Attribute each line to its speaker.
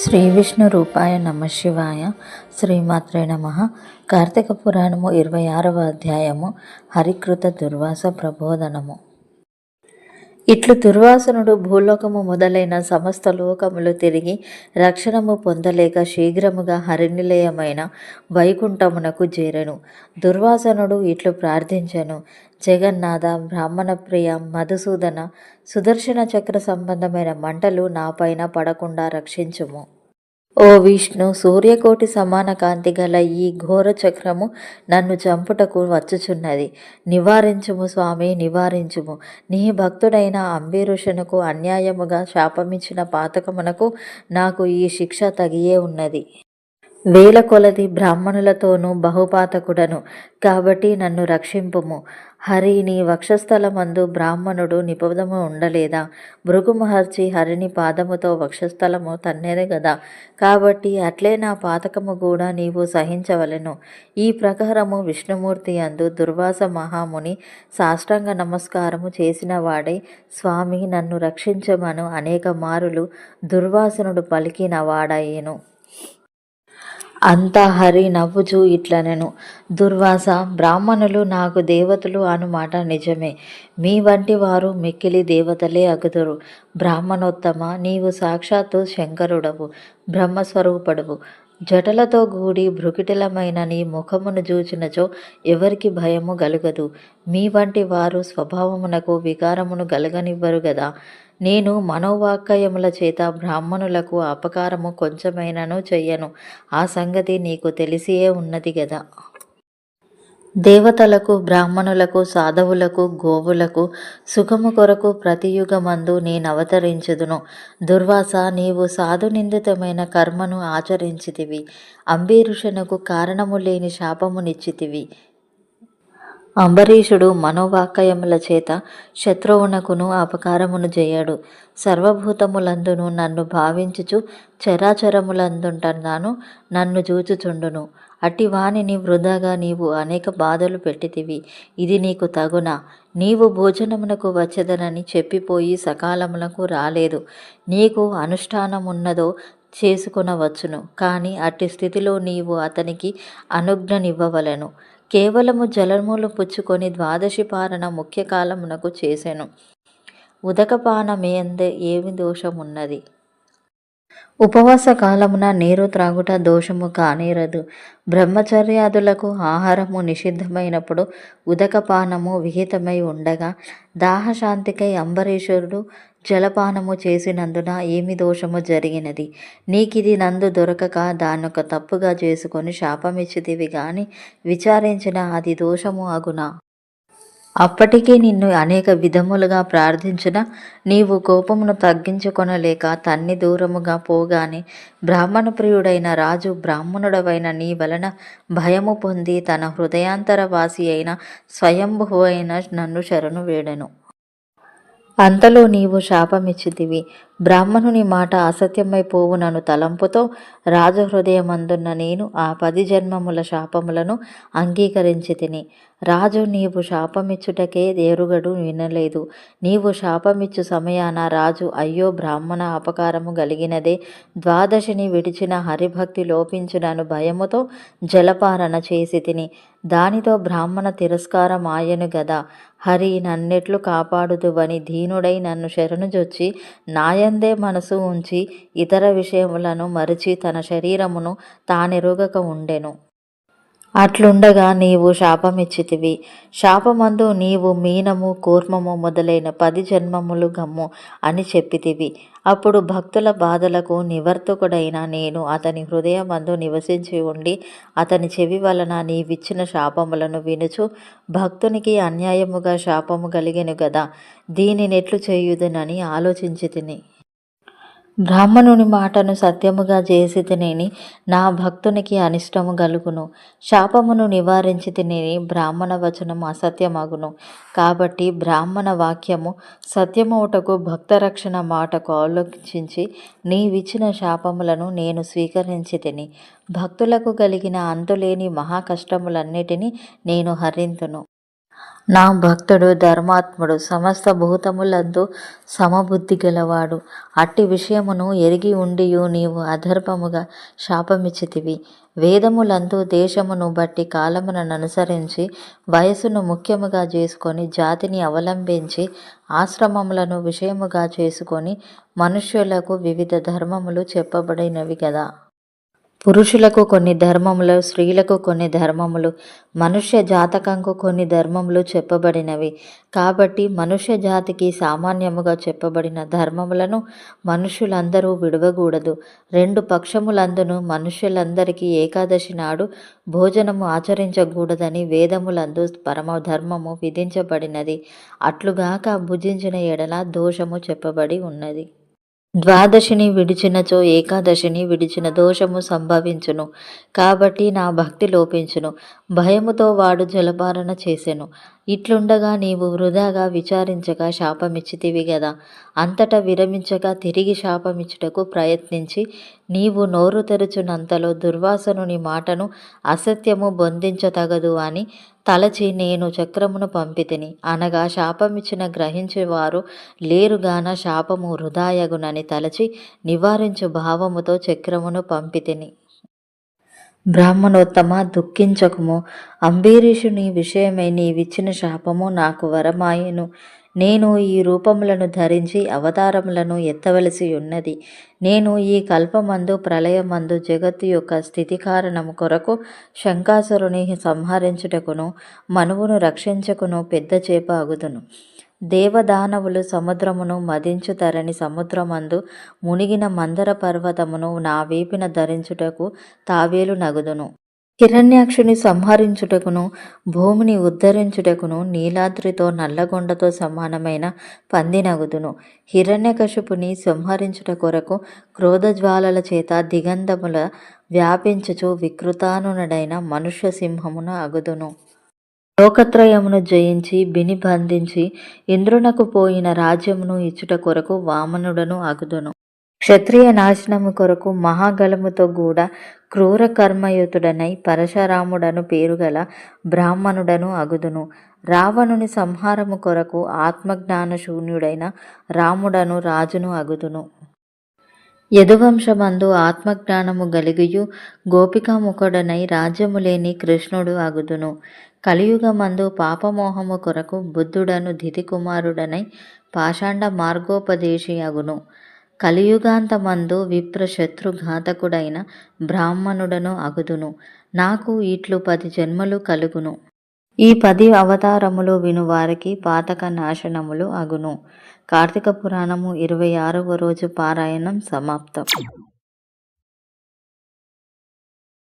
Speaker 1: శ్రీ విష్ణు రూపాయ నమ శివాయ శ్రీమాత్రే నమ. కార్తీక పురాణము ఇరవై ఆరవ అధ్యాయము. హరికృత దుర్వాస ప్రబోధనము. ఇట్లు దుర్వాసనుడు భూలోకము మొదలైన సమస్త లోకములు తిరిగి రక్షణము పొందలేక శీఘ్రముగా హరినిలయమైన వైకుంఠమునకు చేరెను. దుర్వాసనుడు ఇట్లు ప్రార్థించెను. జగన్నాథ బ్రాహ్మణ ప్రియ మధుసూదన సుదర్శన చక్ర సంబంధమైన మంటలు నాపైన పడకుండా రక్షించుము. ఓ విష్ణు సూర్యకోటి సమాన కాంతి గల ఈ ఘోర చక్రము నన్ను చంపుటకు వచ్చుచున్నది. నివారించుము స్వామి నివారించుము. నీ భక్తుడైన అంబీరుషునకు అన్యాయముగా శాపమిచ్చిన పాతకమునకు నాకు ఈ శిక్ష తగియే ఉన్నది. వేల కొలది బ్రాహ్మణులతోనూ బహుపాతకుడను. కాబట్టి నన్ను రక్షింపుము. హరి నీ వక్షస్థలమందు బ్రాహ్మణుడు నిపదము ఉండలేదా? భృగు మహర్షి హరిని పాదముతో వక్షస్థలము తన్నేది గదా? కాబట్టి అట్లే నా పాతకము కూడా నీవు సహించవలెను. ఈ ప్రకారము విష్ణుమూర్తి అందు దుర్వాస మహాముని సాష్టాంగ నమస్కారము చేసిన వాడై స్వామి నన్ను రక్షించమను అనేక మారులు దుర్వాసనుడు పలికిన వాడయ్యను అంతా హరి నవ్వుచూ ఇట్లనెను. దుర్వాస బ్రాహ్మణులు నాకు దేవతలు అనుమాట నిజమే. మీ వంటి వారు మిక్కిలి దేవతలే అగుదురు. బ్రాహ్మణోత్తమ నీవు సాక్షాత్తు శంకరుడవు బ్రహ్మస్వరూపుడవు. జటలతో గూడి భృకిటిలమైన నీ ముఖమును చూచినచో ఎవరికి భయము గలుగదు. మీ వంటి వారు స్వభావమునకు వికారమును గలగనివ్వరు గదా. నేను మనోవాక్యముల చేత బ్రాహ్మణులకు అపకారము కొంచెమైనను చెయ్యను. ఆ సంగతి నీకు తెలిసియే ఉన్నది గదా. దేవతలకు బ్రాహ్మణులకు సాధవులకు గోవులకు సుఖము కొరకు ప్రతియుగమందు నేనవతరించుదును దుర్వాస నీవు సాధునిందితమైన కర్మను ఆచరించితివి. అంబీరుషునకు కారణము లేని శాపమునిచ్చితివి. అంబరీషుడు మనోవాక్యముల చేత శత్రువునకును అపకారమును చేయడు సర్వభూతములందును నన్ను భావించుచు చరాచరములందుంటున్నాను నన్ను చూచుచుండును. అట్టి వాణిని వృధాగా నీవు అనేక బాధలు పెట్టితివి. ఇది నీకు తగునా. నీవు భోజనమునకు వచ్చదనని చెప్పిపోయి సకాలమునకు రాలేదు. నీకు అనుష్ఠానమున్నదో చేసుకునవచ్చును. కానీ అట్టి స్థితిలో నీవు అతనికి అనుజ్ఞనివ్వవలను. కేవలము జలములు పుచ్చుకొని ద్వాదశి పారణ ముఖ్య కాలమునకు చేసెను. ఉదకపానమేందే ఏమి దోషమున్నది? ఉపవాస కాలమున నీరు త్రాగుట దోషము కానేరదు. బ్రహ్మచర్యాదులకు ఆహారము నిషిద్ధమైనప్పుడు ఉదకపానము విహితమై ఉండగా దాహశాంతికై అంబరీషుడు జలపానము చేసినందున ఏమి దోషము జరిగినది? నీకిది నందు దొరకక దానొక తప్పుగా చేసుకొని శాపమిచ్చితివి గాని విచారించిన అది దోషము అగునా? అప్పటికీ నిన్ను అనేక విధములుగా ప్రార్థించిన నీవు కోపమును తగ్గించుకొనలేక తన్ని దూరముగా పోగానే బ్రాహ్మణ ప్రియుడైన రాజు బ్రాహ్మణుడవైన నీ వలన భయము పొంది తన హృదయాంతరవాసి అయిన స్వయంభువైన అయిన నన్ను శరణు వేడెను. అంతలో నీవు శాపమిచ్చితివి. బ్రాహ్మణుని మాట అసత్యమైపోవునను తలంపుతో రాజహృదయమందున్న నేను ఆ పది జన్మముల శాపములను అంగీకరించి తిని. రాజు నీవు శాపమిచ్చుటకే దేరుగడు వినలేదు. నీవు శాపమిచ్చు సమయాన రాజు అయ్యో బ్రాహ్మణ అపకారము కలిగినదే ద్వాదశిని విడిచిన హరిభక్తి లోపించునను భయముతో జలపారణ చేసి తిని. దానితో బ్రాహ్మణ తిరస్కారం ఆయను గదా. హరి నన్నెట్లు కాపాడుదువని దీనుడై నన్ను శరణుజొచ్చి నాయందే మనసు ఉంచి ఇతర విషయములను మరిచి తన శరీరమును తానెరుగక ఉండెను. అట్లుండగా నీవు శాపమిచ్చితివి. శాపమందు నీవు మీనము కూర్మము మొదలైన పది జన్మములు గమ్ము అని చెప్పితివి. అప్పుడు భక్తుల బాధలకు నివర్తకుడైన నేను అతని హృదయమందు నివసించి ఉండి అతని చెవి వలన నీవిచ్చిన శాపములను వినుచు భక్తునికి అన్యాయముగా శాపము కలిగెను గదా. దీనినెట్లు చేయుదునని ఆలోచించి తిని బ్రాహ్మణుని మాటను సత్యముగా చేసి తినేని నా భక్తునికి అనిష్టము గలుగును. శాపమును నివారించి తినేని బ్రాహ్మణ వచనం అసత్యమగును. కాబట్టి బ్రాహ్మణ వాక్యము సత్యమౌటకు భక్తరక్షణ మాటకు ఆలోచించి నీవిచ్చిన శాపములను నేను స్వీకరించి తిని భక్తులకు కలిగిన అంతులేని మహాకష్టములన్నిటినీ నేను హరింతును. నా భక్తుడు ధర్మాత్ముడు సమస్త భూతములందు సమబుద్ధి గలవాడు. అట్టి విషయమును ఎరిగి ఉండియు నీవు అధర్మముగా శాపమిచ్చితివి. వేదములందు దేశమును బట్టి కాలమును అనుసరించి వయసును ముఖ్యముగా చేసుకొని జాతిని అవలంబించి ఆశ్రమములను విషయముగా చేసుకొని మనుష్యులకు వివిధ ధర్మములు చెప్పబడినవి కదా పురుషులకు కొన్ని ధర్మములు స్త్రీలకు కొన్ని ధర్మములు మనుష్య జాతకంకు కొన్ని ధర్మములు చెప్పబడినవి. కాబట్టి మనుష్య జాతికి సామాన్యముగా చెప్పబడిన ధర్మములను మనుషులందరూ విడవకూడదు. రెండు పక్షములందును మనుష్యులందరికీ ఏకాదశి నాడు భోజనము ఆచరించకూడదని వేదములందు పరమధర్మము విధించబడినది. అట్లుగాక భుజించిన ఎడల దోషము చెప్పబడి ఉన్నది. ద్వాదశిని విడిచినచో ఏకాదశిని విడిచిన దోషము సంభవించును. కాబట్టి నా భక్తి లోపించును. భయముతో వాడు జలపాలన చేసెను. ఇట్లుండగా నీవు వృధాగా విచారించక శాపమిచ్చితివి గదా. అంతటా విరమించక తిరిగి శాపమిచ్చుటకు ప్రయత్నించి నీవు నోరు తెరుచునంతలో దుర్వాసనుని మాటను అసత్యము బొందించతగదు అని తలచి నేను చక్రమును పంపితిని. అనగా శాపమిచ్చిన గ్రహించేవారు లేరుగాన శాపము వృధాయగునని తలచి నివారించు భావముతో చక్రమును పంపితిని. బ్రాహ్మణోత్తమ దుఃఖించకము. అంబీరీషుని విషయమై నీవిచ్చిన శాపము నాకు వరమాయెను. నేను ఈ రూపములను ధరించి అవతారములను ఎత్తవలసి ఉన్నది. నేను ఈ కల్పమందు ప్రళయమందు జగత్తు యొక్క స్థితి కారణము కొరకు శంకాసురుని సంహరించుటకును మనువును రక్షించకును పెద్ద చేప అగుదును దేవదానవులు సముద్రమును మదించుతరని సముద్రమందు మునిగిన మందర పర్వతమును నా వీపిన ధరించుటకు తావేలు నగుదును. హిరణ్యాక్షుని సంహరించుటకును భూమిని ఉద్ధరించుటకును నీలాద్రితో నల్లగొండతో సమానమైన పందినగుదును హిరణ్యకశుపుని సంహరించుట కొరకు క్రోధజ్వాలల చేత దిగంధముల వ్యాపించుచు వికృతానుడైన మనుష్య సింహమును అగుదును. లోకత్రయమును జయించి బిని బంధించి ఇంద్రునకు పోయిన రాజ్యమును ఇచ్చుట కొరకు వామనుడను అగుదును. క్షత్రియ నాశనము కొరకు మహాగలముతో కూడా క్రూర కర్మయుతుడనై పరశురాముడను పేరుగల బ్రాహ్మణుడను అగుదును. రావణుని సంహారము కొరకు ఆత్మజ్ఞాన శూన్యుడైన రాముడను రాజును అగుదును. యదువంశమందు ఆత్మజ్ఞానము గలిగియు గోపికాముఖుడనై రాజ్యము లేని కృష్ణుడు అగుదును. కలియుగమందు పాపమోహము కొరకు బుద్ధుడను ధితి కుమారుడనై పాషాండ మార్గోపదేశి అగును. కలియుగాంతమందు విప్ర శత్రుఘాతకుడైన బ్రాహ్మణుడను అగుదును. నాకు ఇట్లు పది జన్మలు కలుగును. ఈ పది అవతారములు విను వారికి పాతక నాశనములు అగును. కార్తీక పురాణము ఇరవై ఆరవ రోజు పారాయణం సమాప్తం.